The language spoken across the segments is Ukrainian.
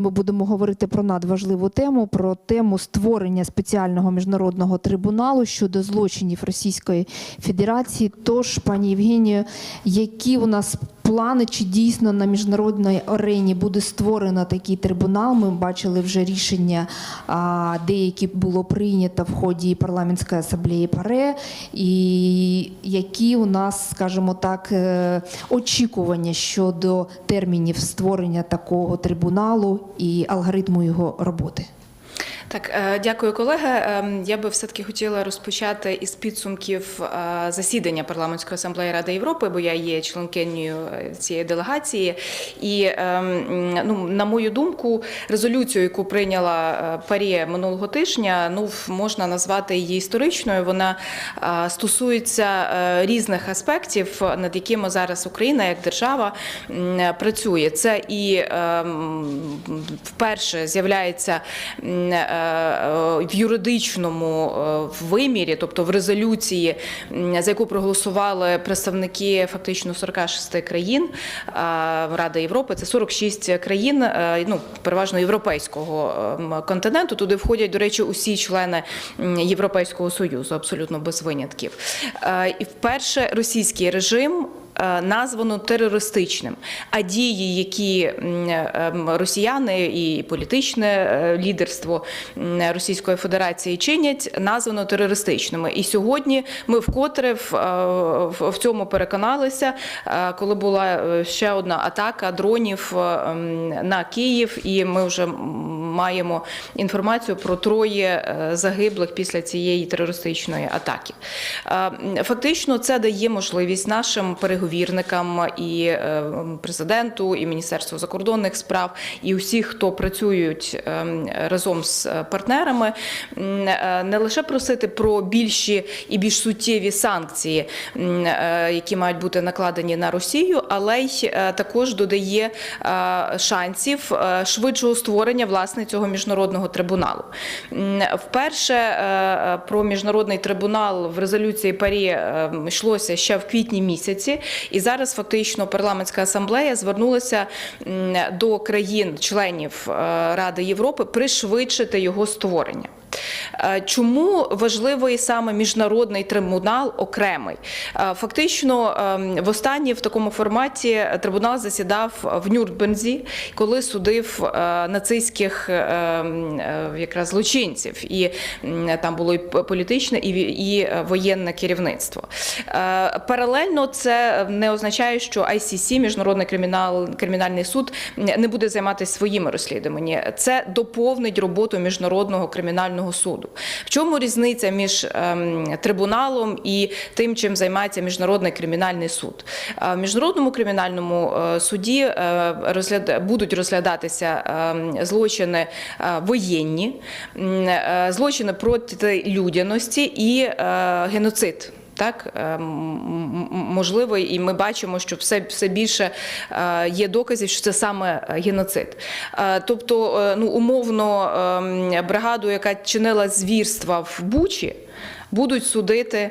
Ми будемо говорити про надважливу тему, про тему створення спеціального міжнародного трибуналу щодо злочинів Російської Федерації. Тож, пані Євгенію, які у нас плани, чи дійсно на міжнародній арені буде створено такий трибунал? Ми бачили вже рішення, деякі було прийнято в ході парламентської асамблеї ПАРЕ, і які у нас, скажімо так, е, очікування щодо термінів створення такого трибуналу і алгоритму його роботи. Так, е, дякую, колеги. Ем, Я би все таки хотіла розпочати із підсумків е, засідання парламентської асамблеї Ради Європи, бо я є членкинею е, цієї делегації. І ем, ну, на мою думку, резолюцію, яку прийняла Парі минулого тижня, ну можна назвати її історичною. Вона стосується різних аспектів, над якими зараз Україна як держава працює. Це і ем, вперше з'являється в юридичному е, вимірі, тобто в резолюції, за яку проголосували представники фактично 46 країн е, Ради Європи. Це 46 країн, е, ну переважно європейського континенту. Туди входять, до речі, усі члени Європейського союзу, абсолютно без винятків. Е, І вперше російський режим е, названо терористичним. А дії, які ем, росіяни і політичне е, лідерство Російської Федерації чинять, названо терористичними. І сьогодні ми вкотре в, е, цьому переконалися, е, коли була е, ще одна атака дронів е, на Київ, і ми вже маємо інформацію про троє е, загиблих після цієї терористичної атаки. Е, Фактично, це дає можливість нашим переговірникам і е, президенту, і Міністерству закордонних справ, і усіх, хто працюють е, разом з партнерами, е, не лише просити про більші і більш суттєві санкції, е, які мають бути накладені на Росію, але й е, також додає е, шансів е, швидшого створення власне цього міжнародного трибуналу. Вперше е, е, про міжнародний трибунал в резолюції Парі е, йшлося ще в квітні місяці, і зараз фактично парламентська асамблея звернулася до країн-членів е, Ради Європи пришвидшити його створення. Е, Чому важливий саме міжнародний трибунал окремий? Е, Фактично, ем, востаннє в такому форматі трибунал засідав в Нюрнберзі, коли судив е, нацистських е, м, е, якраз злочинців, і там було і політичне, і і воєнне керівництво. Паралельно це не означає, що ICC, міжнародний кримінал, кримінальний суд, не буде займатися своїми розслідуваннями. Це доповнить роботу міжнародного кримінального суду. В чому різниця між ем, трибуналом і тим, чим займається міжнародний кримінальний суд? Е, В міжнародному кримінальному е, суді е, будуть розглядатися ем, злочини воєнні, злочини проти людяності і геноцид. Так е, можливо, і ми бачимо, що все, все більше е, є доказів, що це саме е, геноцид. Тобто, ну умовно, ем, бригаду, яка чинила звірства в Бучі. Будуть судити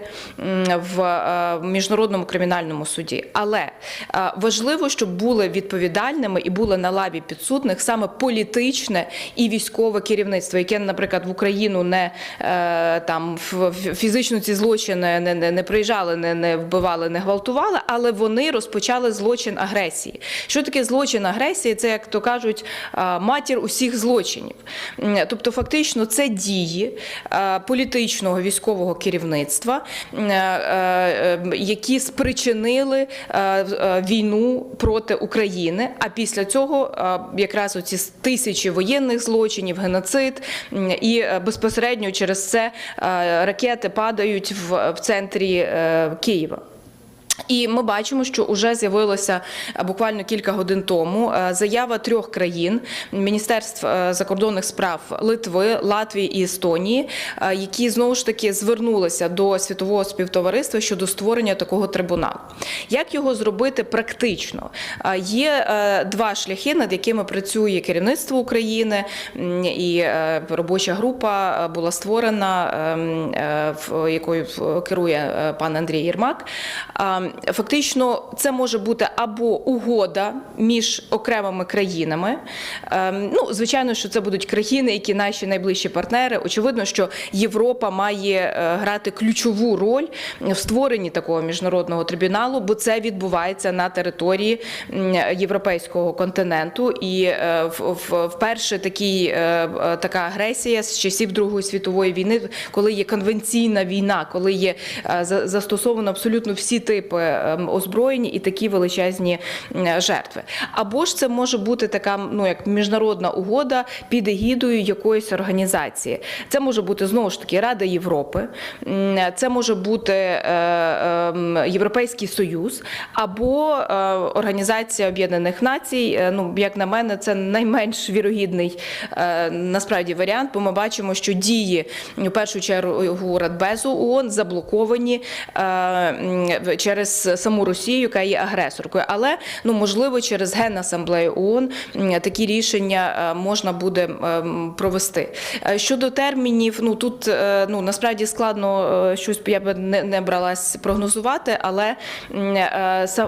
в е, міжнародному кримінальному суді, але е, важливо, щоб були відповідальними і були на лаві підсудних саме політичне і військове керівництво, яке, наприклад, в Україну не е, там фізично ці злочини не, не, не приїжджали, не, не вбивали, не гвалтували, але вони розпочали злочин агресії. Що таке злочин агресії? Це як то кажуть, матір усіх злочинів. Тобто, фактично, це дії політичного військового керівництва, м, е, е, які спричинили е, війну проти України. А після цього якраз оці тисячі воєнних злочинів, геноцид, і безпосередньо через це ракети падають в, центрі Києва. І ми бачимо, що вже з'явилося е, буквально кілька годин тому е, заява трьох країн Міністерств е, закордонних справ Литви, Латвії і Естонії, які знову ж таки звернулися до світового співтовариства щодо створення такого трибуналу. Як його зробити практично? Є два шляхи, над якими працює керівництво України, і робоча група була створена, ем, якою керує пан Андрій Єрмак. Фактично, це може бути або угода між окремими країнами. Ем, Ну, звичайно, що це будуть країни, які наші найближчі партнери. Очевидно, що Європа має е, грати ключову роль в створенні такого міжнародного трибуналу, бо це відбувається на території європейського континенту. І е, вперше такий, е, така агресія з часів Другої світової війни, коли є конвенційна війна, коли є за- застосовано абсолютно всі типи ем, озброєнь і такі величезні жертви. Або ж це може бути така ну як міжнародна угода під егідою якоїсь організації. Це може бути знову ж таки Рада Європи, це може бути е, ем, Європейський Союз або е, Організація Об'єднаних Націй. Е, Ну, як на мене, це найменш вірогідний е, насправді варіант, бо ми бачимо, що дії в першу чергу Радбезу ООН заблоковані е, м, через саму Росію, яка є агресоркою. Але ну можливо через Генасамблею ООН такі рішення е, можна буде провести. Е, Щодо термінів, ну тут е, ну насправді складно щось я би не, не бралась прогнозувати, але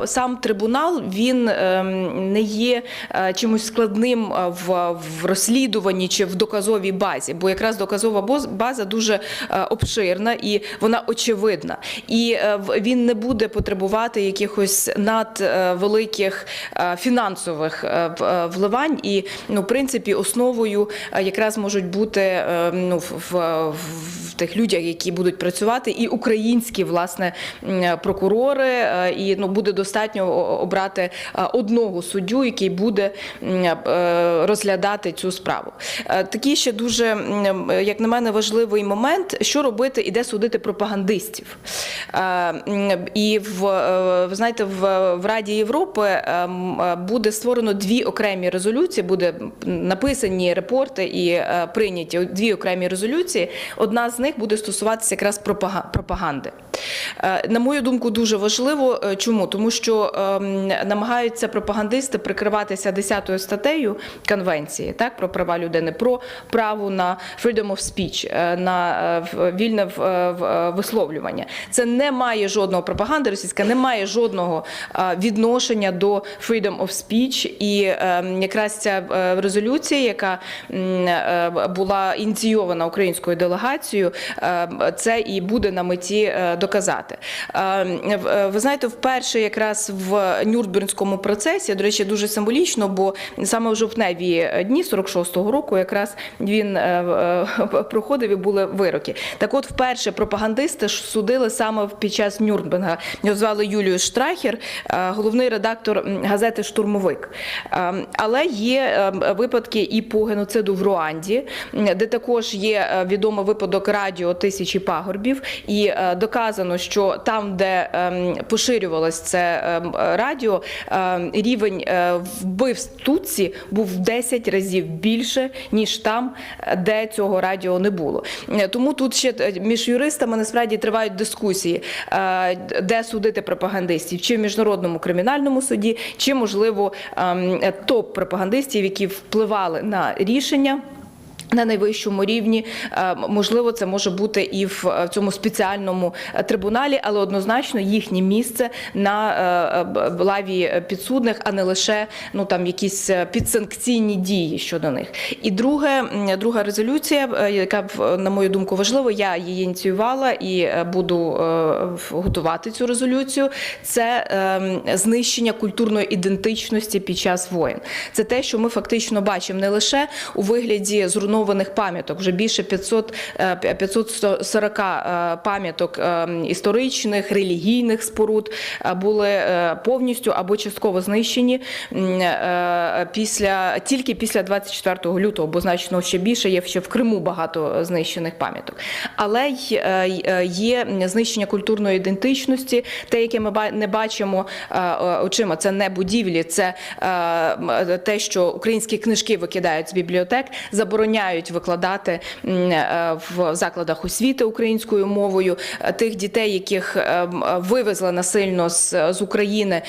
сам трибунал він ем, не є чимось складним в, в розслідуванні чи в доказовій базі, бо якраз доказова база дуже обширна і вона очевидна. І він не буде потребувати якихось надвеликих фінансових е, в- е, вливань. І ну, в принципі, основою е, якраз можуть бути е, ну, в, в тих людях, які будуть працювати, і українські власне прокурори. е, І ну буде достатньо обрати е, одного суддю, який буде е, розглядати цю справу. Е, Такий ще дуже, як на мене, важливий момент, що робити і де судити пропагандистів. Е, І в е, ви знаєте, в, в Раді Європи е, е, буде створено дві окремі резолюції, буде написані репорти і е, прийняті дві окремі резолюції. Одна з них буде стосуватися якраз пропага- пропаганди. Е, На мою думку, дуже важливо. Е, Чому? Тому що ем, намагаються пропагандисти прикриватися 10 статтею Конвенції так, про права людини, про право на freedom of speech, е, на вільне висловлювання. Це не має жодного пропаганди російська, не має жодного відношення до freedom of speech. І е, якраз ця резолюція, яка була ініційована українською делегацією, е, це і буде на меті е, доказати. Е, в- е, Ви знаєте, вперше якраз в Нюрнбернському процесі, до речі, дуже символічно, бо саме в жовтневі дні 46-го року якраз він е, проходив і були вироки. Так от, вперше пропагандисти судили саме під час Нюрнберга. Його звали Юлію Штрахер, головний редактор газети Штурмовик. Е, Але є випадки і по геноциду в Руанді, де також є відомий випадок радіо тисячі пагорбів, і е, доказано, що там, де ем, поширювалось це ем, радіо, ем, рівень е, вбивств Тутсі був в 10 разів більше, ніж там, де цього радіо не було. Е, Тому тут ще між юристами насправді тривають дискусії, де судити пропагандистів, чи в міжнародному кримінальному суді, чи можливо топ пропагандистів, які впливали на рішення. На найвищому рівні Е, можливо, це може бути і в е, цьому спеціальному е, трибуналі, але однозначно їхнє місце на лаві підсудних, а не лише ну там якісь підсанкційні дії щодо них. І друге, друга резолюція, яка на мою думку важлива, я її ініціювала і буду готувати цю резолюцію. Це е, знищення культурної ідентичності під час воєн. Це те, що ми фактично бачимо не лише у вигляді зруйнованих пам'яток, вже більше 500, е, 540 е, пам'яток е, історичних, релігійних споруд е, були е, повністю або частково знищені е, після тільки після 24 лютого, бо значно ще більше є ще в Криму багато знищених пам'яток. Але е, е, є знищення культурної ідентичності, те, яке ми не бачимо е, е, очима, це не будівлі, це е, те, що українські книжки викидають з бібліотек, забороняють забороняють викладати е, в закладах освіти українською мовою тих дітей, яких е, вивезли насильно з, України,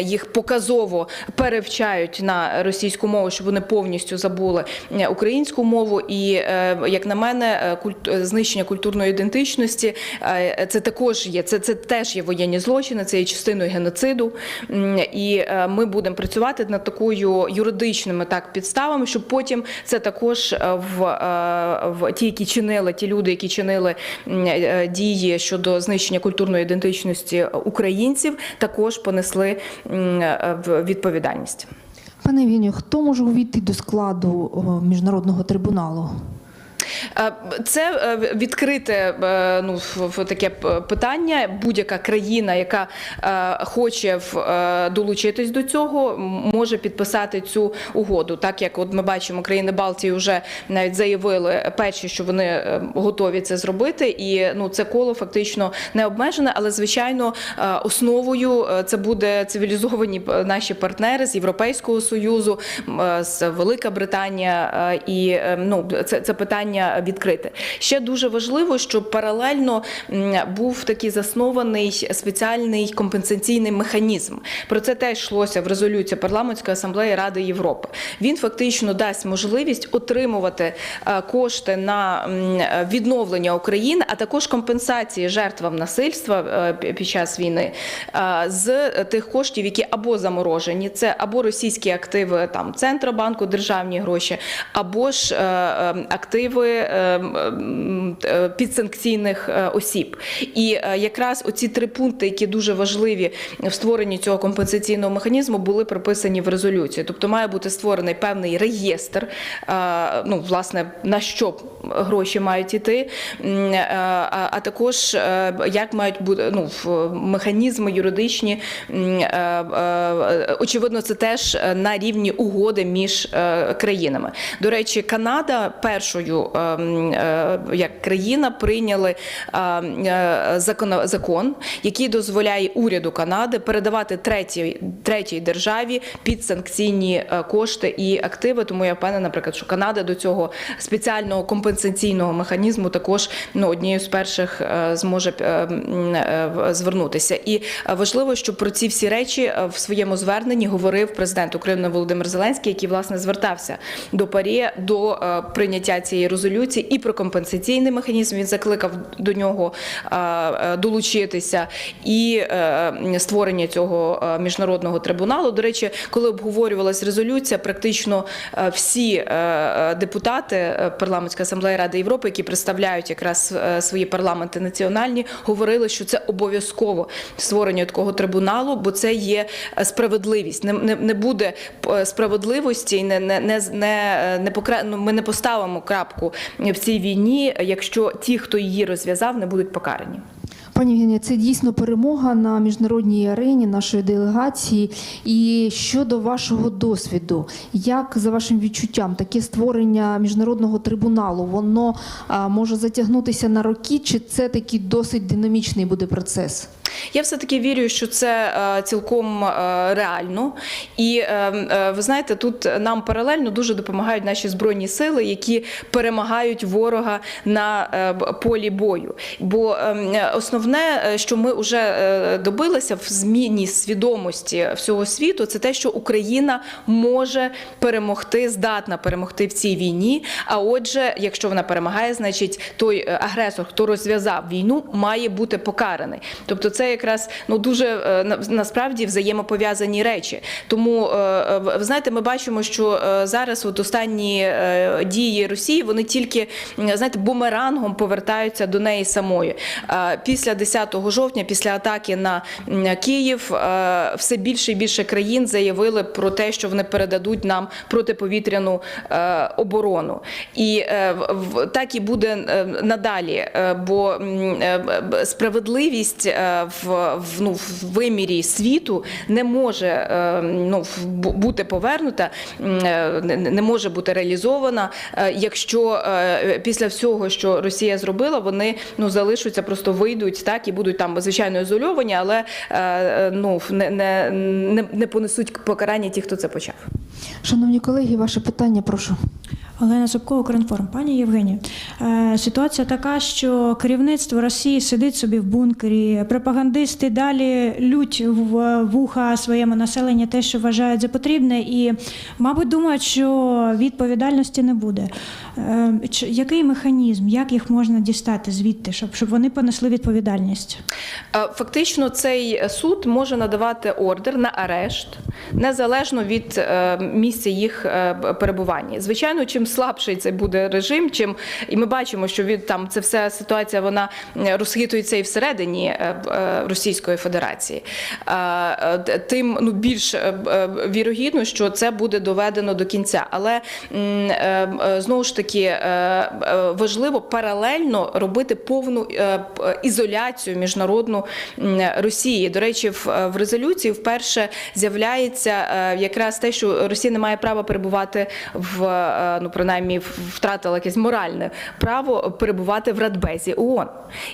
їх показово перевчають на російську мову, щоб вони повністю забули українську мову. І е, як на мене, знищення культурної ідентичності це також є. Це, це теж є воєнні злочини, це є частиною геноциду. І ми будемо працювати над такою юридичними так підставами, щоб потім це також е, в, е, в ті, які чинили, ті люди, які чинили е, дії щодо знищення культурної ідентичності українців, також понесли е, відповідальність. Пане Віню, хто може увійти до складу міжнародного трибуналу? Е, Це е, відкрите е, ну, таке питання. Будь-яка країна, яка хоче долучитись до цього, може підписати цю угоду. Так як от ми бачимо, країни Балтії вже навіть заявили перші, що вони готові це зробити, і ну це коло фактично не обмежене, але звичайно основою це буде цивілізовані наші партнери з Європейського союзу, з Велика Британія, і ну це, це питання відкрите. Ще дуже важливо, щоб паралельно був такий заснований спеціальний компенсаційний механізм. Про це теж йшлося в резолюції парламентської асамблеї Ради Європи. Він фактично дасть можливість отримувати е, кошти на відновлення України, а також компенсації жертвам насильства е, під час війни е, з тих коштів, які або заморожені, це або російські активи там Центробанку, державні гроші, або ж е, е, активи е, м, е, підсанкційних е, осіб. І е, якраз оці три пункти, які дуже важливі в створенні цього компенсаційного механізму, були прописані в резолюції. Тобто має бути створений певний реєстр, е, ну власне на що гроші мають іти, е, а також е, як мають бути ну, механізми юридичні. е, е, Очевидно, це теж е, на рівні угоди між е, країнами. До речі, Канада першою е, е, як країна прийняли е, е, закон, який дозволяє уряду Канади передавати третій, третій державі підсанкційні кошти і активи. Тому я впевнена, наприклад, що Канада до цього спеціального компенсаційного механізму також ну, однією з перших зможе звернутися. І важливо, щоб про ці всі речі в своєму зверненні говорив президент України Володимир Зеленський, який власне звертався до ПАРЄ до прийняття цієї резолюції і про компенсаційний механізм. Він закликав до нього е, долучитися і е, створення цього е, міжнародного трибуналу. До речі, коли обговорювалась резолюція, практично всі депутати парламентської асамблеї Ради Європи, які представляють якраз свої парламенти національні, говорили, що це обов'язково створення такого трибуналу, бо це є справедливість. Не, не, буде справедливості, не, не, не, не, не покра... ну, ми не поставимо крапку в цій війні, якщо ті, хто її розв'язав, не будуть покарані. Пані Євгенія, це дійсно перемога на міжнародній арені нашої делегації. І щодо вашого досвіду, як за вашим відчуттям, таке створення міжнародного трибуналу, воно може затягнутися на роки, чи це такий досить динамічний буде процес? Я все таки вірю, що це е, цілком е, реально. І е, ви знаєте, тут нам паралельно дуже допомагають наші збройні сили, які перемагають ворога на полі бою. Бо основне, що ми вже добилися в зміні свідомості всього світу, це те, що Україна може перемогти, здатна перемогти в цій війні. А отже, якщо вона перемагає, значить той агресор, хто розв'язав війну, має бути покараний. Тобто, це якраз ну дуже е, на- насправді взаємопов'язані речі. Тому е, е, ви знаєте, ми бачимо, що зараз от останні дії Росії вони тільки знаєте бумерангом повертаються до неї самої. Після 10 жовтня, після атаки на Київ, все більше і більше країн заявили про те, що вони передадуть нам протиповітряну оборону. І в- в- так і буде надалі, бо справедливість е, в, ну, в вимірі світу не може е, ну, бути повернута, е, не- може бути реалізована, е, якщо після всього, що Росія зробила, вони ну, залишаться, просто вийдуть так і будуть там звичайно ізольовані, але ну, не, не, не, не понесуть покарання ті, хто це почав. Шановні колеги, ваше питання, прошу. Олена Зубко, Укрінформ. Пані Євгенію, е, ситуація така, що керівництво Росії сидить собі в бункері, пропагандисти далі лють в вуха своєму населенню те, що вважають за потрібне, і, мабуть, думають, що відповідальності не буде. Е, Який механізм, як їх можна дістати звідти, щоб, щоб вони понесли відповідальність? Е, Фактично, цей суд може надавати ордер на арешт незалежно від місця їх перебування. Звичайно, чим слабший це буде режим, чим і ми бачимо, що від там це вся ситуація вона е, розхитується і всередині е, е, Російської Федерації. Тим ну більш вірогідно, що це буде доведено до кінця. Але знову ж таки важливо паралельно робити повну ізоляцію міжнародну Росії. До речі, в, резолюції вперше з'являється якраз те, що Росія не має права перебувати в ну принаймні втратила якесь моральне право перебувати в Радбезі ООН.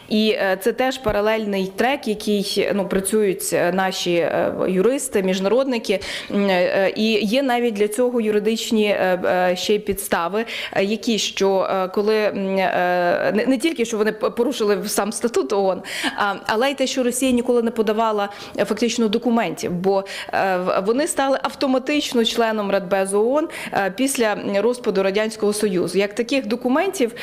І е, це теж паралельний трек, який ну працюють е, наші е, юристи, міжнародники, і є навіть для цього юридичні ще й підстави, які що коли не, тільки що вони порушили сам статут ООН, але й те, що Росія ніколи не подавала фактично документів, бо вони стали автоматично членом Радбезу ООН після розпаду радянського союзу. Як таких документів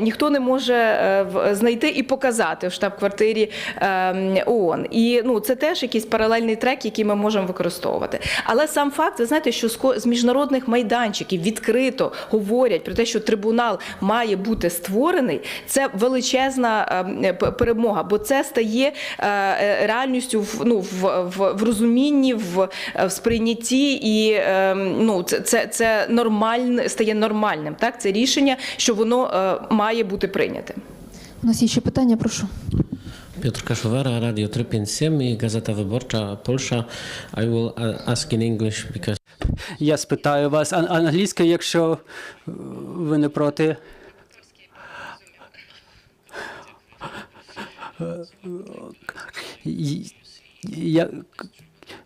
ніхто не може е, знайти і показати в штаб-квартирі е, ООН. І ну це теж якийсь паралельний трек, який ми можемо використовувати. Але сам факт, ви знаєте, що з міжнародних майданчиків відкрито говорять про те, що трибунал має бути створений. Це величезна е, перемога, бо це стає е, е, реальністю в ну в, в, в розумінні, в, в сприйнятті, і е, ну це, це, це нормальне стає нормальним. Так, це рішення, що воно е, має бути прийнятим. У нас є ще питання, прошу. Piotr Kaszowara, Radio 357 i Gazeta Wyborcza Polsza. I will uh, ask in English because Я спитаю вас ан- англійською, якщо ви не проти.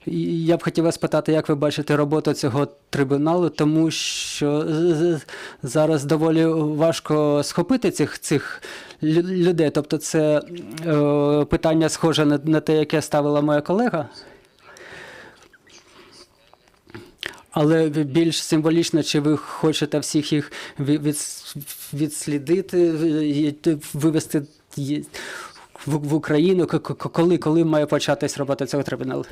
Я, б хотів вас спитати, як ви бачите роботу цього трибуналу, тому що зараз доволі важко схопити цих, цих людей. Тобто, це е, питання схоже на, на те, яке ставила моя колега. Але більш символічно, чи ви хочете всіх їх ві- від- відслідити, вивести в, в Україну, коли, коли має початись робота цього трибуналу?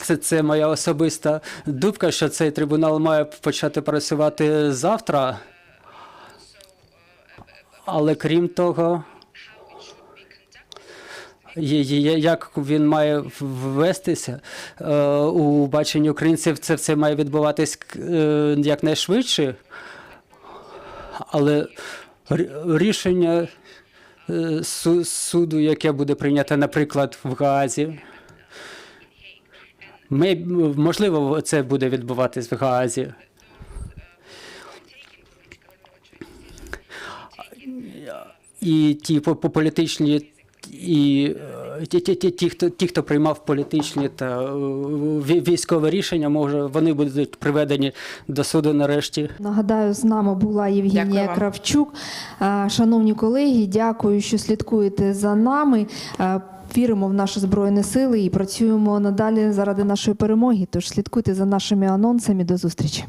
Це. Це, моя особиста думка, що цей трибунал має почати працювати завтра. Але крім того, як він має ввестися е, у баченні українців, це все має відбуватись е, якнайшвидше. Але рішення е, суду, яке буде прийнято, наприклад, в Гаазі, ми, можливо, це буде відбуватись в Гаазі. І ті по, по політичні, і е, ті, ті, ті, ті, хто, ті, хто приймав політичні та е, військові рішення, може, вони будуть приведені до суду нарешті. Нагадаю, з нами була Євгенія. Кравчук. Е, Шановні колеги, дякую, що слідкуєте за нами. Віримо в наші збройні сили і працюємо надалі заради нашої перемоги. Тож слідкуйте за нашими анонсами. До зустрічі.